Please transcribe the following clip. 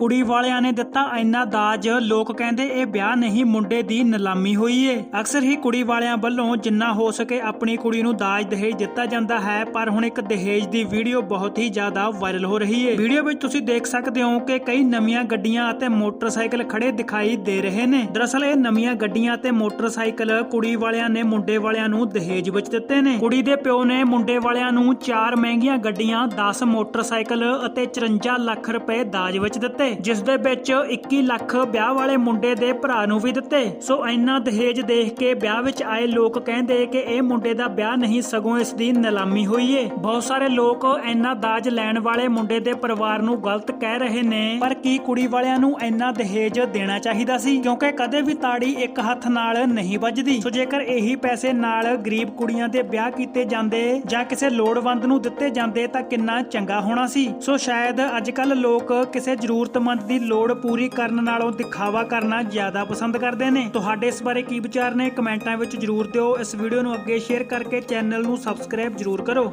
ਕੁੜੀ ਵਾਲਿਆਂ ਨੇ ਦਿੱਤਾ ਇੰਨਾ ਦਾਜ। ਲੋਕ ਕਹਿੰਦੇ ਇਹ ਵਿਆਹ ਨਹੀਂ, ਮੁੰਡੇ ਦੀ ਨਿਲਾਮੀ ਹੋਈ ਏ ਅਕਸਰ ਹੀ ਕੁੜੀ ਵਾਲਿਆਂ ਵੱਲੋਂ ਜਿੰਨਾ ਹੋ ਸਕੇ ਆਪਣੀ ਕੁੜੀ ਨੂੰ ਦਾਜ ਦਹੇਜ ਦਿੱਤਾ ਜਾਂਦਾ ਹੈ, ਪਰ ਹੁਣ ਇੱਕ ਦਹੇਜ ਦੀ ਵੀਡੀਓ ਬਹੁਤ ਹੀ ਜ਼ਿਆਦਾ ਵਾਇਰਲ ਹੋ ਰਹੀ ਏ। ਵੀਡੀਓ ਵਿੱਚ ਤੁਸੀਂ ਦੇਖ ਸਕਦੇ ਹੋ ਕਿ ਕਈ ਨਵੀਆਂ ਗੱਡੀਆਂ ਅਤੇ ਮੋਟਰਸਾਈਕਲ ਖੜੇ ਦਿਖਾਈ ਦੇ ਰਹੇ ਨੇ। ਦਰਅਸਲ ਇਹ ਨਵੀਆਂ ਗੱਡੀਆਂ ਅਤੇ ਮੋਟਰਸਾਈਕਲ ਕੁੜੀ ਵਾਲਿਆਂ ਨੇ ਮੁੰਡੇ ਵਾਲਿਆਂ ਨੂੰ ਦਹੇਜ ਵਿੱਚ ਦਿੱਤੇ ਨੇ। ਕੁੜੀ ਦੇ ਪਿਓ ਨੇ ਮੁੰਡੇ ਵਾਲਿਆਂ ਨੂੰ ਚਾਰ ਮਹਿੰਗੀਆਂ ਗੱਡੀਆਂ 10 ਮੋਟਰਸਾਈਕਲ ਅਤੇ 54 ਲੱਖ ਰੁਪਏ ਦਾਜ ਵਿੱਚ ਦਿੱਤੇ। ਜਿਸ ਦੇ ਵਿੱਚ 21 ਲੱਖ ਵਿਆਹ ਵਾਲੇ ਮੁੰਡੇ ਦੇ ਭਰਾ ਨੂੰ ਵੀ ਦਿੱਤੇ। ਸੋ ਇੰਨਾ ਦਹੇਜ ਦੇਖ ਕੇ ਵਿਆਹ ਵਿੱਚ ਆਏ ਲੋਕ ਕਹਿੰਦੇ ਕਿ ਇਹ ਮੁੰਡੇ ਦਾ ਵਿਆਹ ਨਹੀਂ, ਸਗੋਂ ਇਸ ਦੀ ਨਿਲਾਮੀ ਹੋਈ ਏ। ਬਹੁਤ ਸਾਰੇ ਲੋਕ ਇੰਨਾ ਦਾਜ ਲੈਣ ਵਾਲੇ ਮੁੰਡੇ ਦੇ ਪਰਿਵਾਰ ਨੂੰ ਗਲਤ ਕਹਿ ਰਹੇ ਨੇ। ਪਰ ਕੀ ਕੁੜੀ ਵਾਲਿਆਂ ਨੂੰ ਇੰਨਾ ਦਹੇਜ ਦੇਣਾ ਚਾਹੀਦਾ ਸੀ? ਕਿਉਂਕਿ ਕਦੇ ਵੀ ਤਾੜੀ ਇੱਕ ਹੱਥ ਨਾਲ ਨਹੀਂ ਵੱਜਦੀ। ਸੋ ਜੇਕਰ ਇਹੀ ਪੈਸੇ ਨਾਲ ਗਰੀਬ ਕੁੜੀਆਂ ਦੇ ਵਿਆਹ ਕੀਤੇ ਜਾਂਦੇ ਜਾਂ ਕਿਸੇ ਲੋੜਵੰਦ ਨੂੰ ਦਿੱਤੇ ਜਾਂਦੇ ਤਾਂ ਕਿੰਨਾ ਚੰਗਾ ਹੋਣਾ ਸੀ। ਸੋ ਸ਼ਾਇਦ ਅੱਜ ਕੱਲ ਲੋਕ ਕਿਸੇ ਜ਼ਰੂਰਤ ਜ਼ਰੂਰਤਮੰਦ ਦੀ ਲੋੜ ਪੂਰੀ ਕਰਨ ਨਾਲੋਂ ਦਿਖਾਵਾ ਕਰਨਾ ਜ਼ਿਆਦਾ ਪਸੰਦ ਕਰਦੇ ਨੇ। ਤੁਹਾਡੇ ਇਸ ਬਾਰੇ ਕੀ ਵਿਚਾਰ ਨੇ? ਕਮੈਂਟਾਂ ਵਿੱਚ ਜਰੂਰ ਦਿਓ। ਇਸ ਵੀਡੀਓ ਨੂੰ ਅੱਗੇ ਸ਼ੇਅਰ ਕਰਕੇ ਚੈਨਲ ਨੂੰ ਸਬਸਕ੍ਰਾਈਬ ਜਰੂਰ ਕਰੋ।